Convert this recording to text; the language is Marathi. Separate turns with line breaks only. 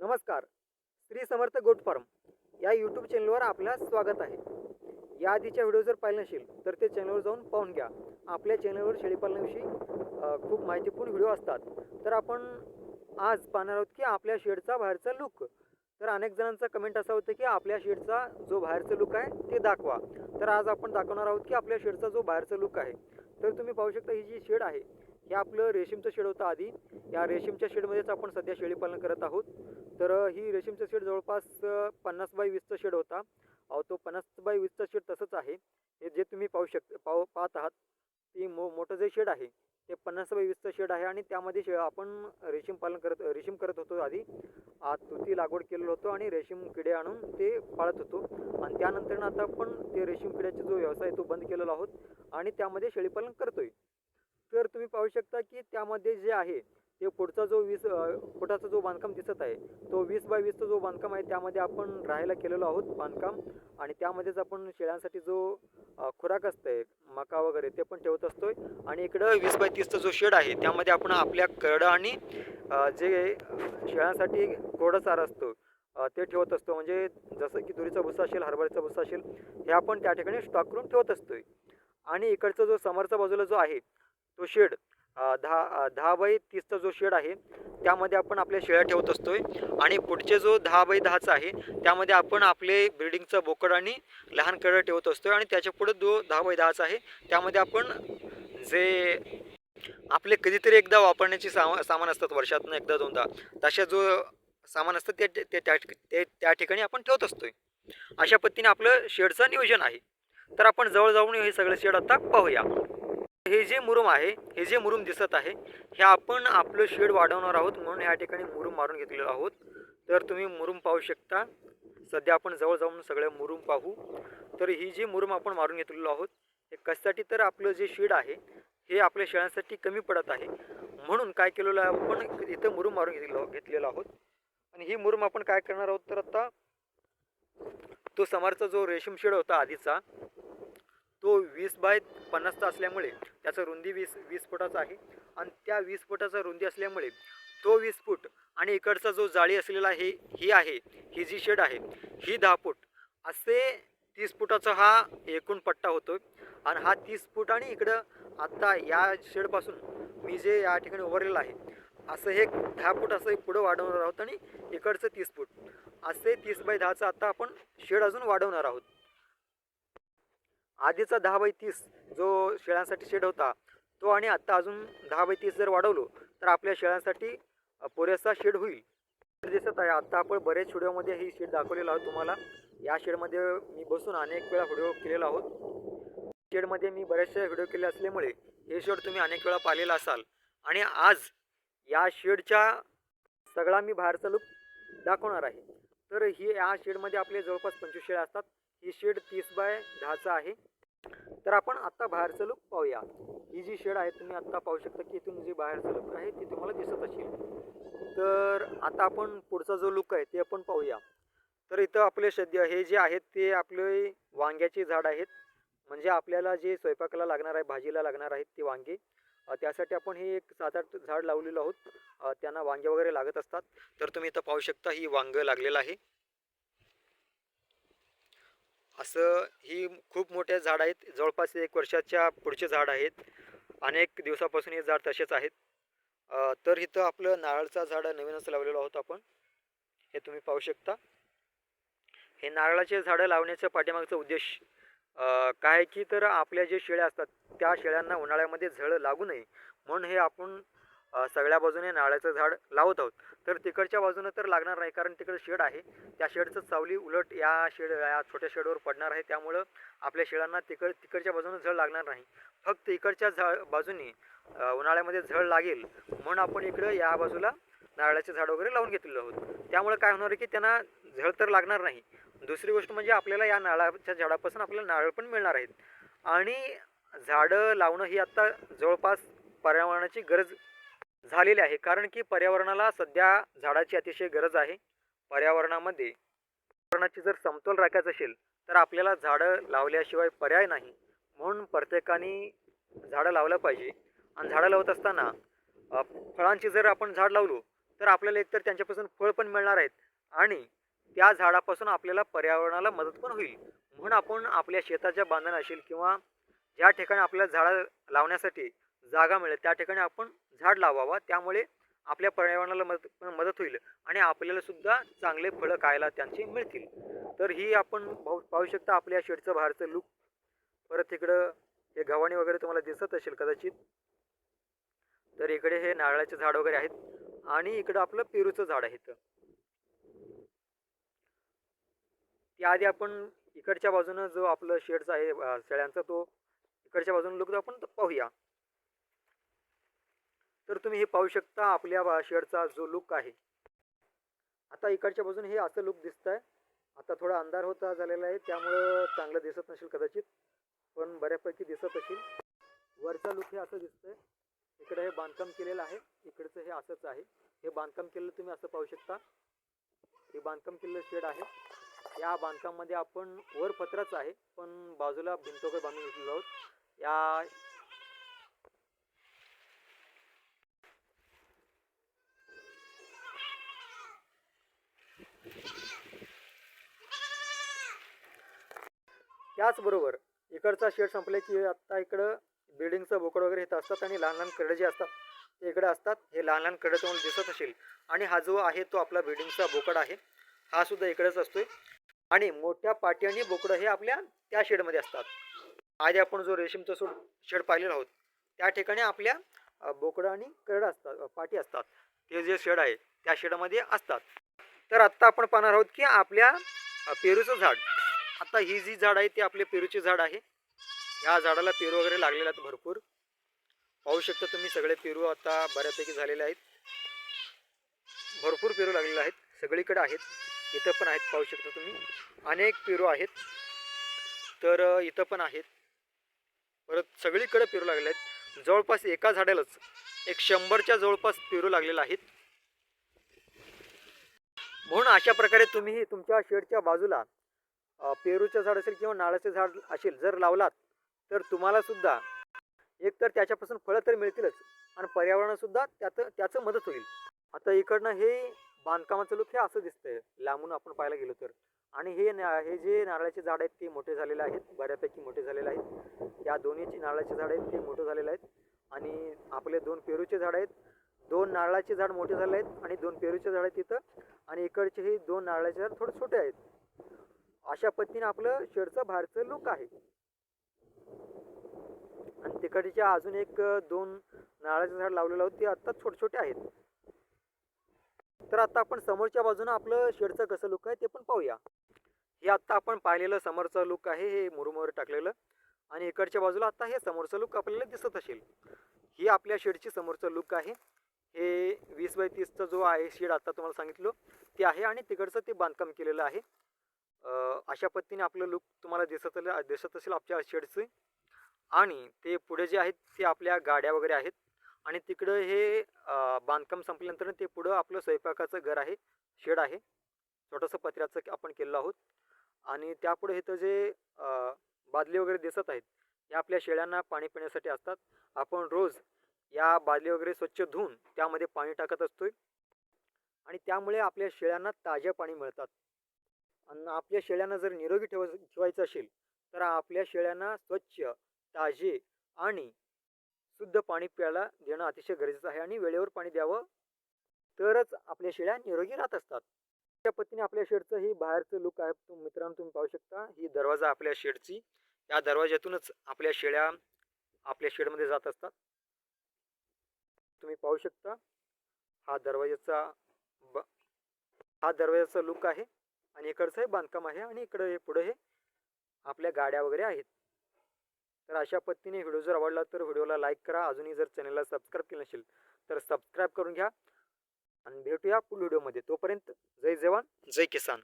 नमस्कार. श्री समर्थ गोट फार्म या यूट्यूब चॅनलवर आपलं स्वागत आहे. या आधीच्या व्हिडिओ जर पाहिलं नसेल तर ते चॅनलवर जाऊन पाहून घ्या. आपल्या चॅनलवर शेळीपालनाविषयी खूप माहितीपूर्ण व्हिडिओ असतात. तर आपण आज पाहणार आहोत की आपल्या शेडचा बाहेरचा लुक तर अनेक जणांचा कमेंट असा होतं की आपल्या शेडचा जो बाहेरचा लुक आहे ते दाखवा. तर आज आपण दाखवणार आहोत की आपल्या शेडचा जो बाहेरचा लुक आहे. तर तुम्ही पाहू शकता ही जी शेड आहे हे आपलं रेशीमचं शेड होतं आधी. या रेशीमच्या शेडमध्येच आपण सध्या शेळीपालन करत आहोत. तर ही रेशीमचं शेड जवळपास पन्नास बाय वीसचं शेड होता. अहो तो पन्नास बाय वीसचं शेड तसंच आहे. हे जे तुम्ही पाहू शक पाहू पाहत आहात ती मो मोठं जे शेड आहे ते पन्नास बाय वीसचं शेड आहे आणि त्यामध्ये शे आपण रेशीम पालन करत रेशीम करत होतो आधी. आत तुती लागवड केलेलं होतो आणि रेशीम किडे आणून ते पाळत होतो. आणि त्यानंतर आता आपण ते रेशीम किड्याचा जो व्यवसाय आहे तो बंद केलेला आहोत आणि त्यामध्ये शेळीपालन करतोय. तर तुम्ही पाहू शकता की त्यामध्ये जे आहे ते पुढचा जो वीस फुटाचा जो बांधकाम दिसत आहे तो वीस बाय वीसचा जो बांधकाम आहे त्यामध्ये आपण राहायला केलेलो आहोत बांधकाम. आणि त्यामध्येच आपण शेळ्यांसाठी जो खुराक असतंय मका वगैरे ते पण ठेवत असतोय. आणि इकडं वीस बाय तीसचा जो शेड आहे त्यामध्ये आपण आपल्या करडं आणि जे शेळ्यांसाठी कोरडा चारा असतो ते ठेवत असतो. म्हणजे जसं की तुरीचा भुसा असेल हरभऱ्याचा भुसा असेल हे आपण त्या ठिकाणी स्टॉक करून ठेवत असतोय. आणि इकडचा जो समोरचा बाजूला जो आहे तो शेड दहा दहा बाय तीसचा जो शेड आहे त्यामध्ये आपण आपल्या शेळ्या ठेवत असतोय. आणि पुढचे जो दहा बाय दहाचा आहे त्यामध्ये आपण आपले ब्रिडिंगचं बोकड आणि लहान कड ठेवत असतोय. आणि त्याच्या पुढे जो दहा बाय दहाचा आहे त्यामध्ये आपण जे आपले कधीतरी एकदा वापरण्याची सामा सामान असतात वर्षातून एकदा दोनदा तशा जो सामान असतं ते ते त्या ते त्या ठिकाणी आपण ठेवत असतोय. अशा पद्धतीने आपलं शेडचं नियोजन आहे. तर आपण जवळ जाऊन हे सगळं शेड आता पाहूया. हे जे मुरुम आहे हे जे मुरुम दिसत आहे हे आपण आपलं शेड वाढवणार आहोत म्हणून या ठिकाणी मुरुम मारून घेतलेलो आहोत. तर तुम्ही मुरुम पाहू शकता. सध्या आपण जवळ जाऊन सगळं मुरुम पाहू. तर ही जी मुरुम आपण मारून घेतलेलो आहोत हे कशासाठी तर आपलं जे शेड आहे हे आपल्या शेळ्यांसाठी कमी पडत आहे. म्हणून काय केलेलं आहे आपण इथं मुरुम मारून घेतलेलो घेतलेलो आहोत. आणि ही मुरुम आपण काय करणार आहोत तर आता तो समोरचा जो रेशीम शेड होता आधीचा तो वीस बाय पन्नासचा असल्यामुळे त्याचं रुंदी वीस वीस फुटाचा आहे. आणि त्या वीस फुटाचा रुंदी असल्यामुळे तो वीस फूट आणि इकडचा जो जाळी असलेला आहे ही आहे ही जी शेड आहे ही दहा फूट असे तीस फुटाचा हा एकूण पट्टा होतो आणि हा तीस फूट आणि इकडं आत्ता या शेडपासून मी जे या ठिकाणी उभारलेलं आहे असं हे दहा फूट असं पुढं वाढवणार आहोत आणि इकडचं तीस फूट असे तीस बाय दहाचं आता आपण शेड अजून वाढवणार आहोत. आधीचा दहा बाय तीस जो शेळ्यांसाठी शेड होता तो आणि आत्ता अजून दहा बाय तीस जर वाढवलो तर आपल्या शेळ्यांसाठी पुरेसा शेड होईल. दिसत आहे. आत्ता आपण बरेच व्हिडिओमध्ये ही शेड दाखवलेला आहोत तुम्हाला. या शेडमध्ये मी बसून अनेक वेळा व्हिडिओ केलेला आहोत. शेडमध्ये मी बरेचसे व्हिडिओ केले असल्यामुळे हे शेड तुम्ही अनेक वेळा पाहिलेला असाल. आणि आज या शेडच्या सगळा मी बाहेरचा लुक दाखवणार आहे. तर ही या शेडमध्ये आपले जवळपास पंचवीस शेड असतात. ही शेड तीस बाय दहाचा आहे. तर आपण आत्ता बाहेरचं लुक पाहूया. ही जी शेड आहे तुम्ही आत्ता पाहू शकता की इथून जी बाहेरचं लुक आहे ती तुम्हाला दिसत असेल. तर आता आपण पुढचा जो लुक आहे ते आपण पाहूया. तर इथं आपले सध्या हे जे आहेत ते आपले वांग्याचे झाड आहेत. म्हणजे आपल्याला जे स्वयंपाकाला लागणार आहे भाजीला लागणार आहेत ते वांगे. त्यासाठी आपण हे एक सात आठ झाड लावलेलो आहोत. त्यांना वांगे वगैरे लागत असतात. तर तुम्ही इथं पाहू शकता ही वांगं लागलेलं आहे. असं ही खूप मोठे झाड आहेत. जवळपास एक वर्षाच्या पुढचे झाड आहेत. अनेक दिवसापासून हे झाड तसेच आहेत. तर इथं आपलं नारळचं झाड नवीनच लावलेलं आहोत आपण. हे तुम्ही पाहू शकता. हे नारळाचे झाडं लावण्याचं पाठीमागचा उद्देश काय आहे की तर आपल्या जे शेळ्या असतात त्या शेळ्यांना उन्हाळ्यामध्ये झळ लागू नये. म्हणून हे आपण सगळ्या बाजूने नारळाचं झाड लावत आहोत. तर तिकडच्या बाजूनं तर लागणार नाही कारण तिकडे शेड आहे. त्या शेडचं चावली उलट या शेड या छोट्या शेडवर पडणार आहे. त्यामुळं आपल्या शेडांना तिकड तिकडच्या बाजूनं झळ लागणार नाही. फक्त इकडच्या झळ बाजूने उन्हाळ्यामध्ये झळ लागेल म्हणून आपण इकडं या बाजूला नारळाचे झाड वगैरे लावून घेतलेलं आहोत. त्यामुळे काय होणार आहे की त्यांना झळ तर लागणार नाही. दुसरी गोष्ट म्हणजे आपल्याला या नारळाच्या झाडापासून आपल्याला नारळ पण मिळणार आहेत. आणि झाडं लावणं ही आत्ता जवळपास पर्यावरणाची गरज झालेली आहे. कारण की पर्यावरणाला सध्या झाडाची अतिशय गरज आहे. पर्यावरणामध्ये पर्यावरणाची जर समतोल राखायचा असेल तर आपल्याला झाडं लावल्याशिवाय पर्याय नाही. म्हणून प्रत्येकाने झाडं लावलं पाहिजे. आणि झाडं लावत असताना फळांची जर आपण झाड लावलो तर आपल्याला एकतर त्यांच्यापासून फळ पण मिळणार आहेत. आणि त्या झाडापासून आपल्याला पर्यावरणाला मदत पण होईल. म्हणून आपण आपल्या शेताच्या बांधण असेल किंवा ज्या ठिकाणी आपल्याला झाडं लावण्यासाठी जागा मिळेल त्या ठिकाणी आपण झाड लावावा त्यामुळे आपल्या पर्यावरणाला मदत मदत होईल आणि आपल्याला सुद्धा चांगले फळं खायला त्यांचे मिळतील. तर ही आपण पाहू पाहू शकता आपल्या शेडचं बाहेरचं लुक परत इकडं हे गव्हाणी वगैरे तुम्हाला दिसत असेल कदाचित. तर इकडे हे नारळाचे झाड वगैरे आहेत आणि इकडं आपलं पेरूचं झाड आहे इथं. त्याआधी आपण इकडच्या बाजूनं जो आपलं शेडचा आहे शेळ्यांचा तो इकडच्या बाजूनं लुक आपण तो पाहूया. तर तुम्ही हे पाहू शकता आपल्या शेडचा जो लुक आहे. आता इकडच्या बाजून हे असं लुक दिसत आहे आता थोडा अंधार होता झालेला आहे त्यामुळं चांगलं दिसत नसेल कदाचित पण बऱ्यापैकी दिसत असेल. वरचा लुक हे असं दिसतंय. इकडे हे बांधकाम केलेलं आहे. इकडचं हे असंच आहे. हे बांधकाम केलेलं तुम्ही असं पाहू शकता. हे बांधकाम केलेलं शेड आहे. या बांधकाममध्ये आपण वर पत्राच आहे पण बाजूला भिंत वगैरे बांधून घेतलेलो आहोत. या त्याचबरोबर इकडचा शेड संपले की आता इकडं बिल्डिंगचं बोकड वगैरे येत असतात आणि लहान लहान करडे जे असतात ते इकडे असतात. हे लहान लहान करडे तुम्हाला दिसत असेल. आणि हा जो आहे तो आपला बिल्डिंगचा बोकड आहे. हा सुद्धा इकडेच असतोय. आणि मोठ्या पाटी आणि बोकडं हे आपल्या त्या शेडमध्ये असतात. आधी आपण जो रेशीमचा सूट शेड पाहिलेला आहोत त्या ठिकाणी आपल्या बोकडं आणि करडं असतात पाठी पाटी असतात. ते जे शेड आहे त्या शेडमध्ये असतात. तर आत्ता आपण पाहणार आहोत की आपल्या पेरूचं झाड. आता ही जी झाड आहे ती आपले पेरूचे झाड आहे. या झाडाला पेरू वगैरे लागलेले आहेत भरपूर. पाहू शकता तुम्ही सगळे पेरू आता बऱ्यापैकी झालेले आहेत. भरपूर पेरू लागलेले आहेत. सगळीकडे आहेत. इथं पण आहेत पाहू शकता तुम्ही. अनेक पेरू आहेत. तर इथं पण आहेत. परत सगळीकडे पेरू लागलेले आहेत. जवळपास एका झाडालाच एक शंभरच्या जवळपास पेरू लागलेला आहेत. म्हणून अशा प्रकारे तुम्ही तुमच्या शेडच्या बाजूला पेरूचं झाड असेल किंवा नाळाचं झाड असेल जर लावलात तर तुम्हाला सुद्धा एक तर त्याच्यापासून फळं तर मिळतीलच. आणि पर्यावरणासुद्धा त्याचं त्याचं मदत होईल. आता इकडनं हे बांधकामाचं लुक हे असं दिसतंय. लांबून आपण पाहायला गेलो तर. आणि हे ना- हे जे नारळाचे झाड आहेत ते मोठे झालेले आहेत. बऱ्यापैकी मोठे झालेले आहेत. या दोन्हीची नारळाचे झाड आहेत ते मोठे झालेले आहेत. आणि आपले दोन पेरूचे झाड आहेत. दोन नारळाचे झाड मोठे झाले आहेत आणि दोन पेरूचे झाड आहेत तिथं. आणि इकडचे हे दोन नारळाचे झाड थोडे छोटे आहेत. अशा पद्धतीने आपलं शेडचं बाहेरचं लुक आहे. आणि तिकडच्या अजून एक दोन नारळाचे झाड लावलेलं आहोत ते आत्ता छोटे छोटे आहेत. तर आता आपण समोरच्या बाजूनं आपलं शेडचं कसं लुक आहे ते पण पाहूया. हे आत्ता आपण पाहिलेलं समोरचं लुक आहे हे मुरुमवर टाकलेलं. आणि इकडच्या बाजूला आता हे समोरचं लुक आपल्याला दिसत असेल. ही आपल्या शेडची समोरचं लुक आहे. हे वीस बाय तीसचा जो आहे शेड आता तुम्हाला सांगितलं ते आहे आणि तिकडचं ते बांधकाम केलेलं आहे. अशा पद्धतीने आपलं लुक तुम्हाला दिसत दिसत असेल आपल्या शेडचं आणि ते पुढे जे आहेत ते आपल्या गाड्या वगैरे आहेत. आणि तिकडं हे बांधकाम संपल्यानंतर ते पुढं आपलं स्वयंपाकाचं घर आहे शेड आहे. छोटंसं पत्र्याचं आपण केलेलं आहोत. आणि त्यापुढे इथं जे बादली वगैरे दिसत आहेत या आपल्या शेळ्यांना पाणी पिण्यासाठी असतात. आपण रोज या बादली वगैरे स्वच्छ धुवून त्यामध्ये पाणी टाकत असतो आणि त्यामुळे आपल्या शेळ्यांना ताज्या पाणी मिळतात. आणि आपल्या शेळ्यांना जर निरोगी ठेव ठेवायचं असेल तर आपल्या शेळ्यांना स्वच्छ ताजे आणि शुद्ध पाणी प्यायला देणं अतिशय गरजेचं आहे आणि वेळेवर पाणी द्यावं तरच आपल्या शेळ्या निरोगी राहत असतात. त्या पद्धतीने आपल्या शेडचं ही बाहेरचं लुक आहे. मित्रांनो तुम्ही पाहू शकता ही दरवाजा आपल्या शेडची. या दरवाज्यातूनच आपल्या शेळ्या आपल्या शेडमध्ये जात असतात. तुम्ही पाहू शकता हा दरवाजाचा ब हा दरवाजाचा लुक आहे. आणि इकडचं हे बांधकाम आहे आणि इकडं हे पुढं हे आपल्या गाड्या वगैरे आहेत. तर अशा पद्धतीने व्हिडिओ जर आवडला तर व्हिडिओला लाईक करा. अजूनही जर चॅनलला सबस्क्राईब केलं नसेल तर सबस्क्राईब करून घ्या. आणि भेटूया पुढील व्हिडिओमध्ये. तोपर्यंत जय जवान जय किसान.